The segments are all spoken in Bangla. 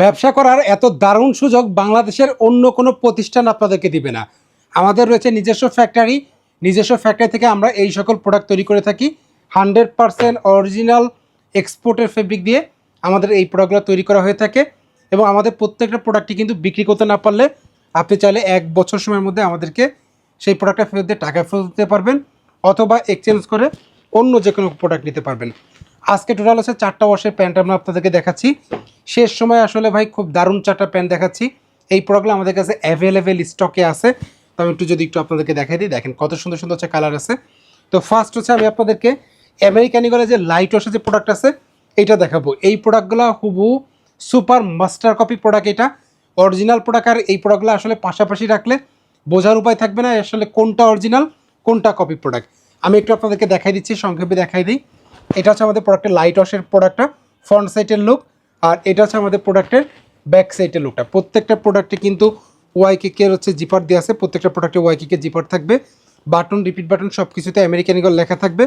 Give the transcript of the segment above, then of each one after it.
ব্যবসা করার এত দারুণ সুযোগ বাংলাদেশের অন্য কোনো প্রতিষ্ঠান আপনাদেরকে দিবে না। আমাদের রয়েছে নিজস্ব ফ্যাক্টরি নিজস্ব ফ্যাক্টরি থেকে আমরা এই সকল প্রোডাক্ট তৈরি করে থাকি। হান্ড্রেড পারসেন্ট অরিজিনাল এক্সপোর্টের ফেব্রিক দিয়ে আমাদের এই প্রোডাক্টগুলো তৈরি করা হয়ে থাকে এবং আমাদের প্রত্যেকটা প্রোডাক্টটি কিন্তু বিক্রি করতে না পারলে আপনি চাইলে এক বছর সময়ের মধ্যে আমাদেরকে সেই প্রোডাক্টটা ফেরত দিয়ে টাকা ফেরত দিতে পারবেন অথবা এক্সচেঞ্জ করে অন্য যে কোনো প্রোডাক্ট নিতে পারবেন। আজকে টোটাল হচ্ছে চারটা ওয়াশের প্যান্ট আমরা আপনাদেরকে দেখাচ্ছি। শেষ সময় আসলে ভাই খুব দারুণ চারটা প্যান্ট দেখাচ্ছি। এই প্রোডাক্টগুলো আমাদের কাছে অ্যাভেলেবেল স্টকে আছে। তো আমি একটু যদি একটু আপনাদেরকে দেখাই দিই, দেখেন কত সুন্দর সুন্দর হচ্ছে কালার আছে। তো ফার্স্ট হচ্ছে আমি আপনাদেরকে আমেরিকান ইগলের যে লাইট ওয়াশের যে প্রোডাক্ট আছে এইটা দেখাবো। এই প্রোডাক্টগুলো হুবহু সুপার মাস্টার কপি প্রোডাক্ট এটা। অরিজিনাল প্রোডাক্ট আর এই প্রোডাক্টগুলো আসলে পাশাপাশি রাখলে বোঝার উপায় থাকবে না, আসলে কোনটা অরিজিনাল কোনটা কপি প্রোডাক্ট আমি একটু আপনাদেরকে দেখাই দিচ্ছি, সংক্ষেপে দেখাই দিই। এটা হচ্ছে আমাদের প্রোডাক্টের লাইট ওয়াশের প্রোডাক্টটা ফ্রন্ট সাইডের লুক আর এটা হচ্ছে আমাদের প্রোডাক্টের ব্যাক সাইডের লুকটা প্রত্যেকটা প্রোডাক্টে কিন্তু ওয়াই কেকের হচ্ছে জিপার দেওয়া আছে, প্রত্যেকটা প্রোডাক্টে ওয়াই কেকের জিপার থাকবে। বাটন রিপিট বাটন সব কিছুতে আমেরিকান ইগল লেখা থাকবে।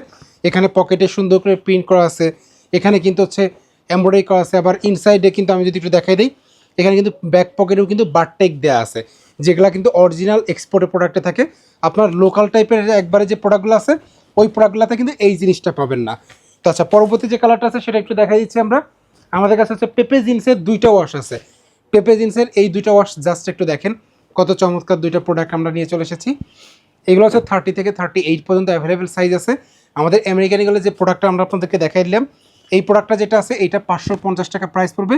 এখানে পকেটে সুন্দর করে প্রিন্ট করা আছে। এখানে কিন্তু হচ্ছে এমব্রয়ডারি করা আছে। আবার ইনসাইডে কিন্তু আমি যদি একটু দেখাই দিই, এখানে কিন্তু ব্যাক পকেটেও কিন্তু বারটেক দেওয়া আছে, যেগুলো কিন্তু অরিজিনাল এক্সপোর্টের প্রোডাক্টে থাকে। আপনার লোকাল টাইপের একবারে যে প্রোডাক্টগুলো আছে, ওই প্রোডাক্টগুলোতে কিন্তু এই জিনিসটা পাবেন না। তো আচ্ছা পরবর্তী যে কালারটা আছে, সেটা একটু দেখাই দিচ্ছি আমরা। আমাদের কাছে হচ্ছে পেপে জিন্সের দুইটা ওয়াশ আছে। পেপে জিন্সের এই দুইটা ওয়াশ জাস্ট একটু দেখেন, কত চমৎকার দুইটা প্রোডাক্ট আমরা নিয়ে চলে এসেছি। এগুলো হচ্ছে থার্টি থেকে থার্টি এইট পর্যন্ত অ্যাভেলেবেল সাইজ আছে। আমাদের আমেরিকান এগুলো যে প্রোডাক্টটা আমরা আপনাদেরকে দেখাই দিলাম, এই প্রোডাক্টটা যেটা আছে এইটা পাঁচশো পঞ্চাশ টাকা প্রাইস পড়বে,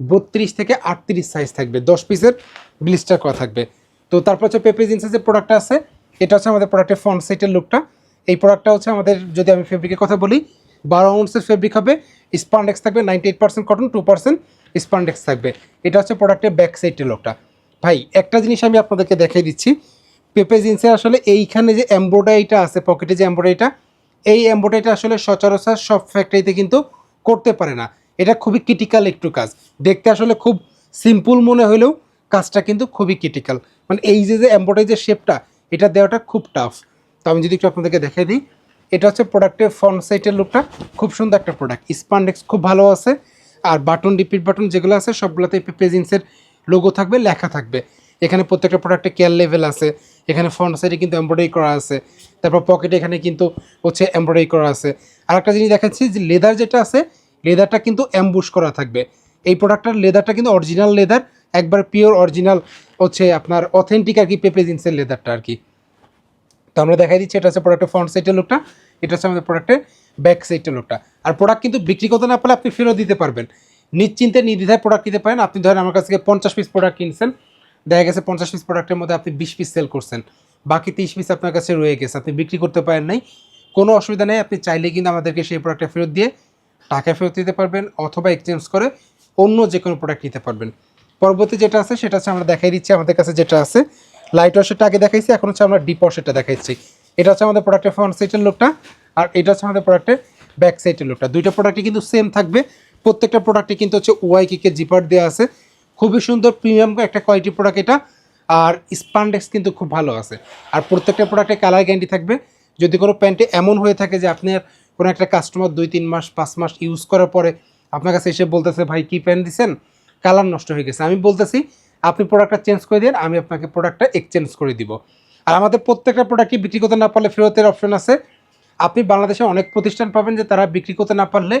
বত্রিশ থেকে আটত্রিশ সাইজ থাকবে, দশ পিসের ব্লিস্টার করা থাকবে। তো তারপর হচ্ছে পেপে জিন্সের যে প্রোডাক্টটা আছে, এটা হচ্ছে আমাদের প্রোডাক্টের ফ্রন্ট সাইটের লুকটা এই প্রোডাক্টটা হচ্ছে আমাদের, যদি আমি ফেব্রিকের কথা বলি, বারো আউন্সের ফেব্রিক হবে স্পান্ডেক্স থাকবে ninety eight percent cotton two percent spandex থাকবে। এটা হচ্ছে প্রোডাক্টের ব্যাক সাইডের লোকটা। ভাই, একটা জিনিস আমি আপনাদেরকে দেখাই দিচ্ছি। পেপে জিন্সে আসলে এইখানে যে এমব্রয়ডারিটা আছে পকেটে যে এমব্রয়ডারিটা এই এমব্রয়ডারিটা আসলে সচরাচর সব ফ্যাক্টরিতে কিন্তু করতে পারে না। এটা খুবই ক্রিটিক্যাল একটু কাজ। দেখতে আসলে খুব সিম্পল মনে হলেও কাজটা কিন্তু খুবই ক্রিটিক্যাল মানে এই যে যে এমব্রয়ডারি যে শেপটা এটা দেওয়াটা খুব টাফ তো আমি যদি একটু আপনাদেরকে দেখাই দিই। এটা হচ্ছে প্রোডাক্টের ফ্রন্ট সাইডের লুকটা খুব সুন্দর একটা প্রোডাক্ট স্পান্ডেক্স খুব ভালো আছে। আর বাটন রিপিট বাটন যেগুলো আছে, সবগুলোতে পেপেজিন্সের লোগো থাকবে, লেখা থাকবে। এখানে প্রত্যেকটা প্রোডাক্টে কেয়ার লেভেল আছে। এখানে ফ্রন্ট সাইডে কিন্তু এমব্রয়ডারি করা আছে। তারপর পকেটে এখানে কিন্তু হচ্ছে এমব্রয়ডারি করা আছে। আর একটা জিনিস দেখাচ্ছি যে লেদার যেটা আছে লেদারটা কিন্তু অ্যাম্বুশ করা থাকবে। এই প্রোডাক্টটার লেদারটা কিন্তু অরিজিনাল লেদার একবার পিওর অরিজিনাল হচ্ছে আপনার অথেন্টিক আর কি পেপে জিন্সের লেদারটা আর কি। তো আমরা দেখাই দিচ্ছি, এটা হচ্ছে প্রোডাক্টের ফ্রন্ট সাইডের লুকটা এটা হচ্ছে আমাদের প্রোডাক্টের ব্যাক সাইডের লুকটা আর প্রোডাক্ট কিন্তু বিক্রি করতে না পারলে আপনি ফেরত দিতে পারবেন। নিশ্চিন্তে নির্দ্বিধায় প্রোডাক্ট নিতে পারেন। আপনি ধরেন আমার কাছ থেকে পঞ্চাশ পিস প্রোডাক্ট কিনছেন, দেখা গেছে পঞ্চাশ পিস প্রোডাক্টের মধ্যে আপনি বিশ পিস সেল করছেন। বাকি তিরিশ পিস আপনার কাছে রয়ে গেছে, আপনি বিক্রি করতে পারেন নাই। কোনো অসুবিধা নেই, আপনি চাইলে কিন্তু আমাদেরকে সেই প্রোডাক্টটা ফেরত দিয়ে টাকা ফেরত দিতে পারবেন অথবা এক্সচেঞ্জ করে অন্য যে কোনো প্রোডাক্ট নিতে পারবেন। পরবর্তী যেটা আছে, সেটা হচ্ছে আমরা দেখাই দিচ্ছি, আমাদের কাছে যেটা আছে লাইট ওয়াশেরটা আগে দেখাইছি, এখন হচ্ছে আমরা ডিপ ওয়াশেরটা দেখাইছি। এটা হচ্ছে আমাদের প্রোডাক্টের ফ্রন্ট সাইডের লোকটা আর এটা হচ্ছে আমাদের প্রোডাক্টের ব্যাক সাইডের লোকটা দুইটা প্রোডাক্টই কিন্তু সেম থাকবে। প্রত্যেকটা প্রোডাক্টে কিন্তু হচ্ছে ওয়াই কিকের জিপার দেওয়া আছে। খুবই সুন্দর প্রিমিয়াম একটা কোয়ালিটি প্রোডাক্ট এটা, আর স্পান্ডেক্স কিন্তু খুব ভালো আছে। আর প্রত্যেকটা প্রোডাক্টে কালার গ্যারান্টি থাকবে। যদি কোনো প্যান্টে এমন হয়ে থাকে যে আপনার কোনো একটা কাস্টমার দুই, তিন মাস, পাঁচ মাস ইউজ করার পরে আপনার কাছে এসে বলতেছে, ভাই কী প্যান্ট দিচ্ছেন কালার নষ্ট হয়ে গেছে। আমি বলতেছি আপনি প্রোডাক্টটা চেঞ্জ করে দিন, আমি আপনাকে প্রোডাক্টটা এক্সচেঞ্জ করে দিব। আর আমাদের প্রত্যেকটা প্রোডাক্টই বিক্রি করতে না পারলে ফেরতের অপশন আছে? আপনি বাংলাদেশে অনেক প্রতিষ্ঠান পাবেন যে তারা বিক্রি করতে না পারলে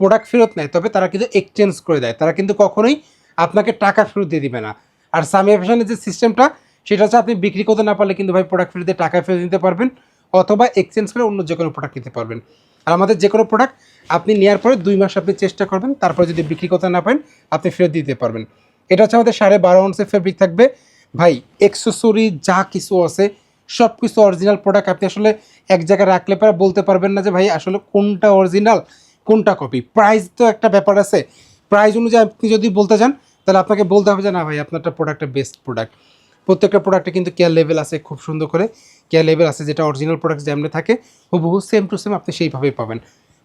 প্রোডাক্ট ফেরত নেয়, তবে তারা কিন্তু এক্সচেঞ্জ করে দেয়। তারা কিন্তু কখনোই আপনাকে টাকা ফেরত দিয়ে দিবে না। আর সামিয়া ফ্যাশনের যে সিস্টেমটা সেটা হচ্ছে আপনি বিক্রি করতে না পারলে কিন্তু ভাই প্রোডাক্ট ফেরত দিয়ে টাকা ফেরত দিতে পারবেন, অথবা এক্সচেঞ্জ করে অন্য যে কোনো প্রোডাক্ট নিতে পারবেন। আর আমাদের যে কোনো প্রোডাক্ট আপনি নেওয়ার পরে দুই মাস আপনি চেষ্টা করবেন, তারপরে যদি বিক্রি করতে না পারেন, আপনি ফেরত দিতে পারবেন। এটা হচ্ছে আমাদের সাড়ে বারো আউন্সের ফেব্রিক থাকবে। ভাই এক্সেসরি যা কিছু আছে সব কিছু অরিজিনাল প্রোডাক্ট আপনি আসলে এক জায়গায় রাখলে পরে বলতে পারবেন না যে, ভাই, আসলে কোনটা অরিজিনাল কোনটা কপি প্রাইস তো একটা ব্যাপার আছে। প্রাইস অনুযায়ী আপনি যদি বলতে চান, তাহলে আপনাকে বলতে হবে যে, না, ভাই, আপনারটা প্রোডাক্টের বেস্ট প্রোডাক্ট প্রত্যেকটা প্রোডাক্টে কিন্তু কেয়ার লেভেল আছে খুব সুন্দর করে। কেয়ার লেভেল আছে যেটা অরিজিনাল প্রোডাক্ট যেমনি থাকে, হুবহু সেম টু সেম আপনি সেইভাবেই পাবেন।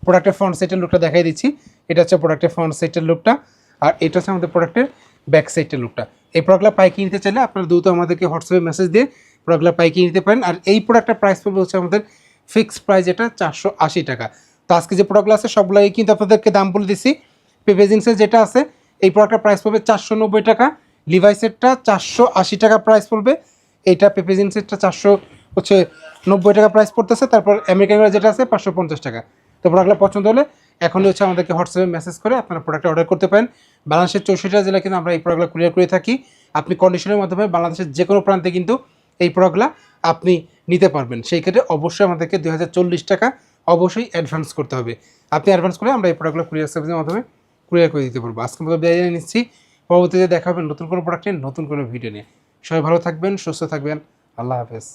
প্রোডাক্টের ফ্রন্ট সাইডের লুকটা দেখাই দিচ্ছি। এটা হচ্ছে প্রোডাক্টের ফ্রন্ট সাইডের লুকটা আর এটা হচ্ছে আমাদের প্রোডাক্টের ব্যাক সাইডের লুকটা এই প্রোডাক্টটা পাইকি নিতে চাইলে আপনারা দ্রুত আমাদেরকে হোয়াটসঅ্যাপে মেসেজ দিয়ে প্রোডাক্টটা পাইকি নিতে পারেন। আর এই প্রোডাক্টের প্রাইস পড়বে হচ্ছে আমাদের ফিক্সড প্রাইস এটা চারশো আশি টাকা। তো আজকে যে প্রোডাক্টগুলো আছে সবগুলোই কিন্তু আপনাদেরকে দাম বলে দিচ্ছি পেপে জিন্সের যেটা আছে, এই প্রোডাক্টের প্রাইস পড়বে চারশো নব্বই টাকা। লিভাইসেরটা চারশো আশি টাকা প্রাইস পড়বে। এইটা পেপেজিন সেটটা চারশো হচ্ছে নব্বই টাকা প্রাইস পড়তেছে। তারপর আমেরিকান যেটা আছে, পাঁচশো পঞ্চাশ টাকা। তো প্রোডাক্টটা পছন্দ হলে এখনই হচ্ছে আমাদেরকে হোয়াটসঅ্যাপে মেসেজ করে আপনারা প্রোডাক্টটা অর্ডার করতে পারেন। বাংলাদেশের চৌষট্টি জেলা কিন্তু আমরা এই প্রোডাক্টগুলো কুরিয়ার করে থাকি। আপনি কন্ডিশনের মাধ্যমে বাংলাদেশের যে কোনো প্রান্তে কিন্তু এই প্রোডাক্টগুলো আপনি নিতে পারবেন। সেই ক্ষেত্রে অবশ্যই আমাদেরকে দু হাজার চল্লিশ টাকা অবশ্যই অ্যাডভান্স করতে হবে। আপনি অ্যাডভান্স করে আমরা এই প্রোডাক্টগুলো কুরিয়ার সার্ভিসের মাধ্যমে কুরিয়ার করে দিতে পারব। আজকে মতো বিদায় নিচ্ছি। পরবর্তীতে দেখা হবে নতুন কোনো প্রোডাক্ট নিয়ে, নতুন কোনো ভিডিও নিয়ে। সবাই ভালো থাকবেন, সুস্থ থাকবেন। আল্লাহ হাফেজ।